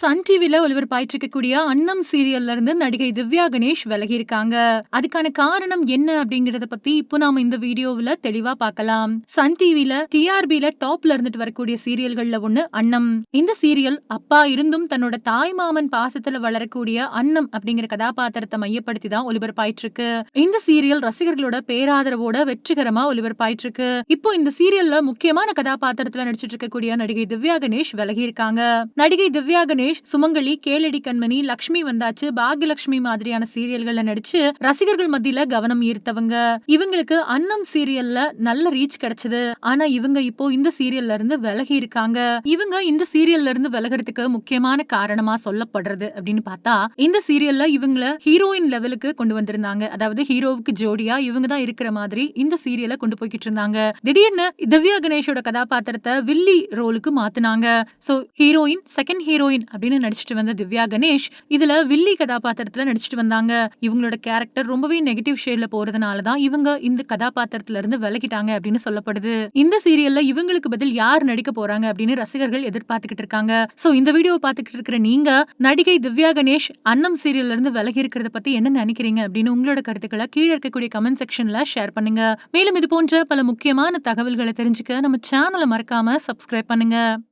Sun டிவில ஒளிபரப்பாயிட்டு இருக்கக்கூடிய அன்னம் சீரியல்ல இருந்து நடிகை திவ்யா கணேஷ் விலகி இருக்காங்க அதுக்கான காரணம் என்ன அப்படிங்கறத பத்தி இப்போ நாம இந்த வீடியோவுல தெளிவா பார்க்கலாம். சன் டிவில டிஆர்பில டாப்ல இருந்துட்டு வரக்கூடிய சீரியல்கள்ல ஒண்ணு அன்னம். இந்த சீரியல் அப்பா இருந்தும் தன்னோட தாய் மாமன் பாசத்துல வளரக்கூடிய அன்னம் அப்படிங்கிற கதாபாத்திரத்தை மையப்படுத்தி தான் ஒளிபரப்பாயிட்டு இருக்கு இந்த சீரியல் ரசிகர்களோட பேராதரவோட வெற்றிகரமா ஒளிபரப்பாயிட்டு இருக்கு இப்போ இந்த சீரியல்ல முக்கியமான கதாபாத்திரத்துல நடிச்சிட்டு இருக்கக்கூடிய நடிகை திவ்யா கணேஷ் விலகி இருக்காங்க நடிகை திவ்யா கணேஷ் சுமங்கலி கேளடி கண்மணி லக்ஷ்மி வந்தாச்சு. பாகியலட்சுமி மாதிரியான சீரியல்கள்ல நடிச்சு ரசிகர்கள் மத்தியில கவனம் ஈர்த்தவங்க. இவங்களுக்கு அன்னம் சீரியல்ல நல்ல ரீச் கிடைச்சது. ஆனா இவங்க இப்போ இந்த சீரியல்ல இருந்து விலகி இருக்காங்க. இவங்க இந்த சீரியல்ல இருந்து விலகிறதுக்கு முக்கியமான காரணமா சொல்லப்படுறது அப்படின்னு பார்த்தா இந்த சீரியல்ல இவங்கள ஹீரோயின் லெவலுக்கு கொண்டு வந்திருந்தாங்க. அதாவது ஹீரோவுக்கு ஜோடியா இவங்க தான் இருக்கிற மாதிரி இந்த சீரியலை கொண்டு போய்கிட்டு இருந்தாங்க. திடீர்னு திவ்யா கணேஷோட கதாபாத்திரத்தை வில்லி ரோலுக்கு மாத்துனாங்க. சோ ஹீரோயின் செகண்ட் ஹீரோயின் அப்படின்னு நடிச்சிட்டு வந்த திவ்யா கணேஷ் இதுல வில்லி கதாபாத்திரத்துல நடிச்சிட்டு வந்தாங்க. இவங்களோட கேரக்டர் ரொம்பவே நெகட்டிவ் ஷேட்ல போறதுனால தான் இவங்க இந்த கதாபாத்திரத்துல இருந்து விலகிட்டாங்க அப்படின்னு சொல்லப்படுது. இந்த சீரியல்ல இவங்களுக்கு பதில் யார் நடிக்க போறாங்க அப்படின்னு ரசிகர்கள் எதிர்பார்த்துக்கிட்டு இருக்காங்க. சோ இந்த வீடியோவை பார்த்துக்கிட்டு இருக்கிற நீங்க நடிகை திவ்யா கணேஷ் அன்னம் சீரியல்ல இருந்து விலகி இருக்கிறத பத்தி என்ன நினைக்கிறீங்க அப்படின்னு உங்களோட கருத்துக்களை கீழே இருக்கக்கூடிய கமெண்ட் செக்ஷன்ல ஷேர் பண்ணுங்க. மேலும் இது போன்ற பல முக்கியமான தகவல்களை தெரிஞ்சுக்க நம்ம சேனலை மறக்காம சப்ஸ்கிரைப் பண்ணுங்க.